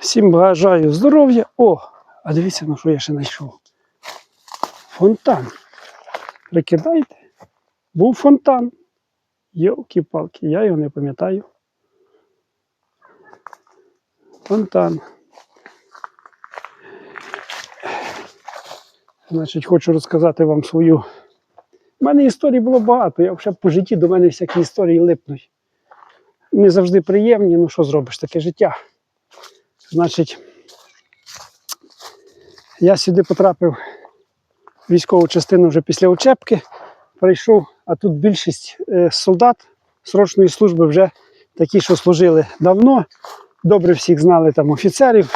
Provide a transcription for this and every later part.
Всім бажаю здоров'я. О, а дивіться, на що я ще знайшов. Фонтан. Прикидайте. Був фонтан. Йолки-палки, я його не пам'ятаю. Фонтан. Значить, хочу розказати вам свою. У мене історій було багато. Я вже по житті до мене всякі історії липнуть. Не завжди приємні, ну що зробиш, таке життя. Значить, я сюди потрапив в військову частину вже після учебки. Прийшов, а тут більшість е, солдат срочної служби вже такі, що служили давно. Добре всіх знали там офіцерів,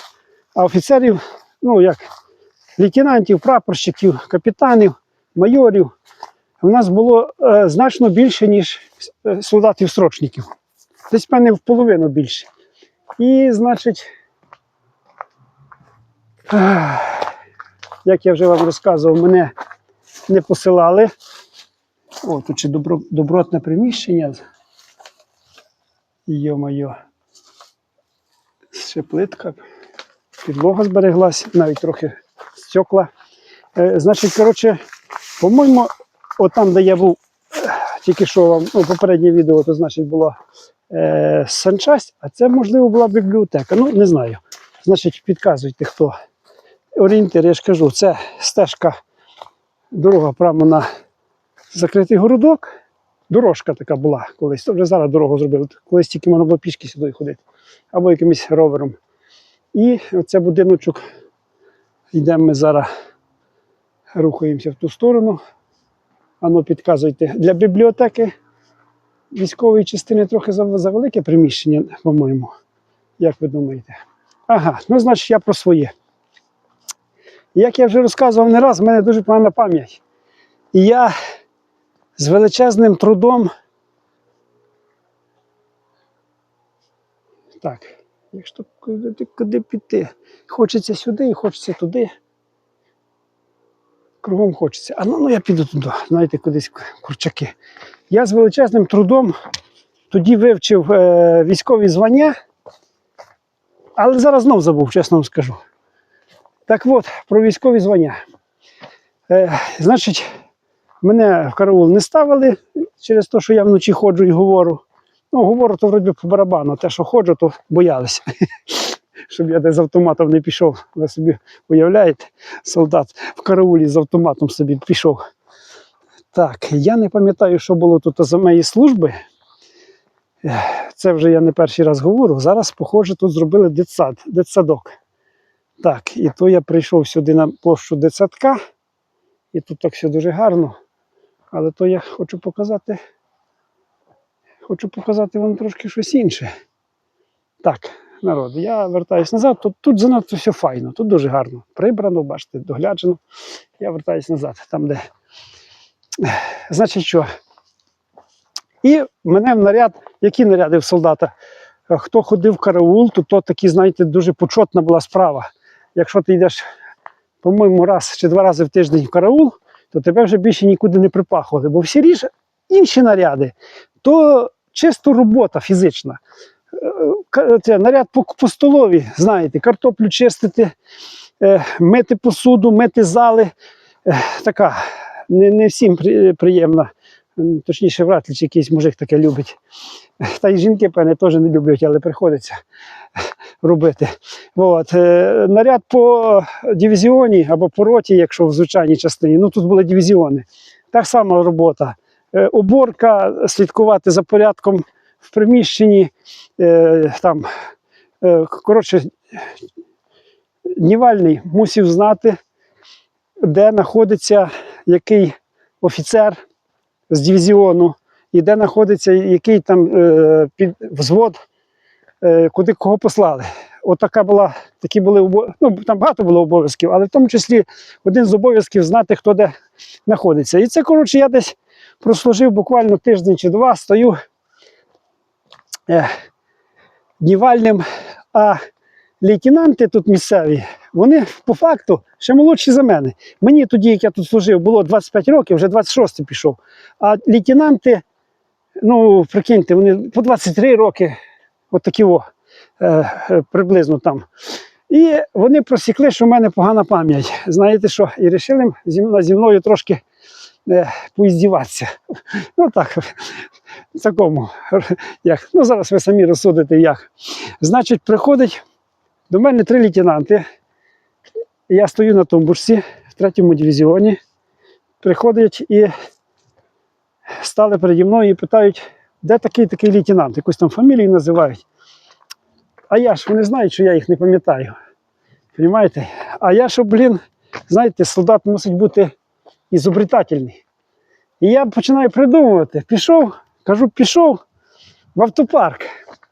а офіцерів, ну як лейтенантів, прапорщиків, капітанів, майорів. У нас було е, значно більше, ніж е, солдатів-срочників. Десь в мене в половину більше. І, значить, як я вже вам розказував, мене не посилали. О, тут ще добро, добротне приміщення. Йо-моє. Ще плитка. Підлога збереглась, навіть трохи стекла. Е, значить, коротше, по-моєму, отам, де я був, тільки що вам, ну, попереднє відео, то значить була е, санчасть, а це, можливо, була бібліотека. Ну, не знаю. Значить, підказуйте, хто. Орієнтир, я ж кажу, це стежка, дорога прямо на закритий городок. Дорожка така була колись. Вже зараз дорогу зробили. Колись тільки можна було пішки сюди ходити. Або якимось ровером. І оце будиночок. Йдемо ми зараз, рухаємося в ту сторону. Ану, підказуйте. Для бібліотеки військової частини трохи за- завелике приміщення, по-моєму. Як ви думаєте? Ага, ну значить я про своє. Як я вже розказував не раз, в мене дуже погана пам'ять. І я з величезним трудом. Так, якщо куди, куди піти? Хочеться сюди і хочеться туди. Кругом хочеться. А ну, ну я піду туди, знаєте, кудись курчаки. Я з величезним трудом тоді вивчив е, військові звання, але зараз знов забув, чесно вам скажу. Так от, про військові звання. Е, значить, мене в караул не ставили через те, що я вночі ходжу і говорю. Ну, говорю, то вроді по барабану. Те, що ходжу, то боялися. Щоб я десь з автоматом не пішов. Ви собі уявляєте, солдат в караулі з автоматом собі пішов. Так, я не пам'ятаю, що було тут за моєї служби. Це вже я не перший раз говорю. Зараз, похоже, тут зробили дитсад, дитсадок. Так, і то я прийшов сюди на площу дитсадка, і тут так все дуже гарно. Але то я хочу показати. Хочу показати вам трошки щось інше. Так, народ, я вертаюсь назад. Тут, тут занадто все файно, тут дуже гарно. Прибрано, бачите, догляджено. Я вертаюсь назад, там, де. Значить, що? І мене в наряд, які наряди в солдата? Е, Хто ходив в караул, то то такі, знаєте, дуже почетна була справа. Якщо ти йдеш, по-моєму, раз чи два рази в тиждень в караул, то тебе вже більше нікуди не припахували. Бо всі ріж, інші наряди, то чисто робота фізична. Е, наряд по, по столові, знаєте, картоплю чистити, е, мити посуду, мити зали. Е, Така не, не всім приємна. Точніше, чи якийсь мужик таке любить. Та й жінки, певне, теж не люблять, але приходиться робити. От. е, Наряд по дивізіоні або по роті, якщо в звичайній частині, ну тут були дивізіони. Так само робота. Е, Уборка, слідкувати за порядком в приміщенні. е, Там, е, коротше, Днівальний мусив знати, де знаходиться який офіцер з дивізіону, і де знаходиться який там е, під, взвод, е, куди кого послали. Отака була, такі були ну, там багато було обов'язків, але в тому числі один з обов'язків знати, хто де знаходиться. І це, коротше, я десь прослужив буквально тиждень чи два, стою е, днівальним, а лейтенанти тут місцеві, вони по факту ще молодші за мене. Мені тоді, як я тут служив, було 25 років, вже 26 пішов. А лейтенанти, ну, прикиньте, вони по 23 роки, от такі о, е, е, приблизно там. І вони просікли, що в мене погана пам'ять. Знаєте що? І вирішили зі мною трошки е, поіздіватися. Ну так, в такому. Як. Ну, зараз ви самі розсудите, як. Значить, приходить до мене три лейтенанти. Я стою на тумбурсі в третьому дивізіоні. Приходять і стали переді мною і питають, де такий такий лейтенант, якусь там фамілію називають. А я ж вони знають, що я їх не пам'ятаю. Понімаєте? А я що, блін, знаєте, солдат мусить бути ізобретательний. І я починаю придумувати. Пішов, кажу, пішов в автопарк.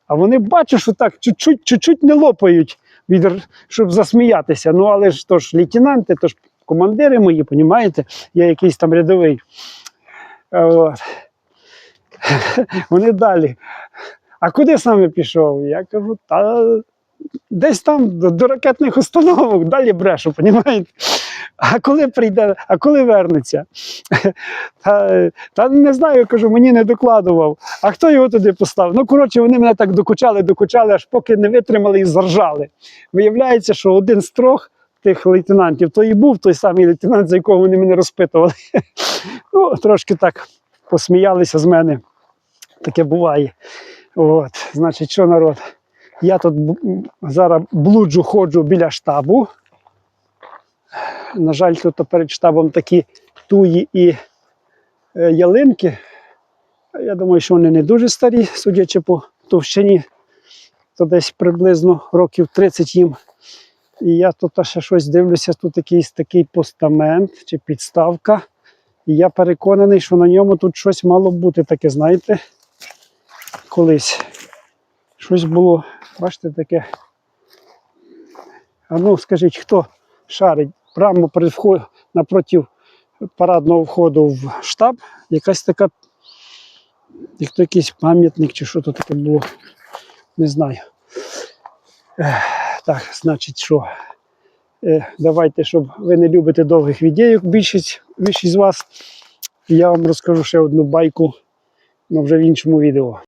А вони бачать, що так чуть-чуть не лопають, від, щоб засміятися. Ну, але ж то ж лейтенанти, то ж командири мої, понімаєте? Я якийсь там рядовий. От. Вони далі. А куди саме пішов? Я кажу, та десь там до, до ракетних установок, далі брешу, понімаєте? А коли прийде, а коли вернеться? Та, та не знаю, кажу, мені не докладував. А хто його туди поставив? Ну, коротше, вони мене так докучали, докучали, аж поки не витримали і заржали. Виявляється, що один з трьох тих лейтенантів, то і був той самий лейтенант, за якого вони мене розпитували. Ну, трошки так посміялися з мене. Таке буває. От, значить, що народ? Я тут зараз блуджу, ходжу біля штабу. На жаль, тут перед штабом такі туї і е, ялинки. Я думаю, що вони не дуже старі, судячи по товщині, то десь приблизно років 30 їм. І я тут ще щось дивлюся, тут якийсь такий постамент чи підставка. І я переконаний, що на ньому тут щось мало бути таке, знаєте, колись. Щось було, бачите, таке. А ну, скажіть, хто шарить прямо перед вход, напроти парадного входу в штаб, якась така, як то якийсь пам'ятник чи що то таке було. Не знаю. Так, значить, що? Е, Давайте, щоб ви не любите довгих відеїв, більшість, більшість з вас. Я вам розкажу ще одну байку, але вже в іншому відео.